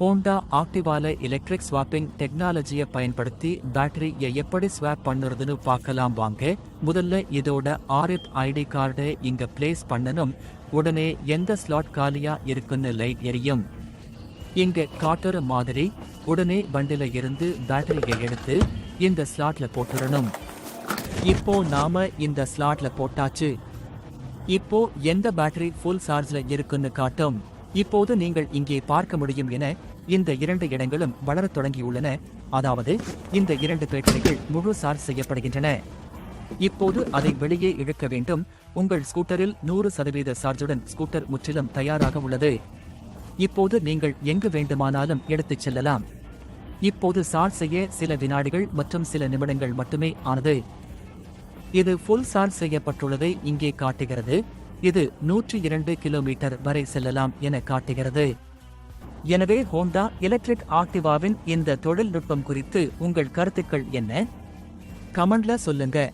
Honda ஆக்டிவால electric swapping டெக்னாலஜியை பயன்படுத்தி பேட்டரியை எப்படி ஸ்வாப் பண்ணுறதுன்னு பார்க்கலாம் வாங்க. முதல்ல இதோட ஆர்எஃப் ஐடி கார்டை இங்கே பிளேஸ் பண்ணணும். உடனே எந்த ஸ்லாட் காலியா இருக்குன்னு லைட் எரியும். இங்க காட்டுற மாதிரி உடனே வண்டில இருந்து பேட்டரியை எடுத்து இந்த ஸ்லாட்ல போட்டுடணும். இப்போ நாம இந்த ஸ்லாட்ல போட்டாச்சு. இப்போ எந்த பேட்டரி ஃபுல் சார்ஜ்ல இருக்குன்னு காட்டும். இப்போது நீங்கள் இங்கே பார்க்க முடியும் என இந்த இரண்டு இடங்களும் வளரத் தொடங்கியுள்ளன. அதாவது இந்த இரண்டு பேட்டரிகள் முழு சார்ஜ் செய்யப்படுகின்றன. இப்போது அதை வெளியே இழுக்க வேண்டும். உங்கள் ஸ்கூட்டரில் நூறு சதவீத சார்ஜுடன் ஸ்கூட்டர் முற்றிலும் தயாராக உள்ளது. இப்போது நீங்கள் எங்கு வேண்டுமானாலும் எடுத்துச் செல்லலாம். இப்போது சார்ஜ் செய்ய சில வினாடிகள் மற்றும் சில நிமிடங்கள் மட்டுமே ஆனது. இது ஃபுல் சார்ஜ் செய்யப்பட்டுள்ளதை இங்கே காட்டுகிறது. இது நூற்றி இரண்டு கிலோமீட்டர் வரை செல்லலாம் என காட்டுகிறது. எனவே ஹோண்டா எலக்ட்ரிக் ஆக்டிவாவின் இந்த தொழில்நுட்பம் குறித்து உங்கள் கருத்துக்கள் என்ன? கமெண்ட்ல சொல்லுங்க.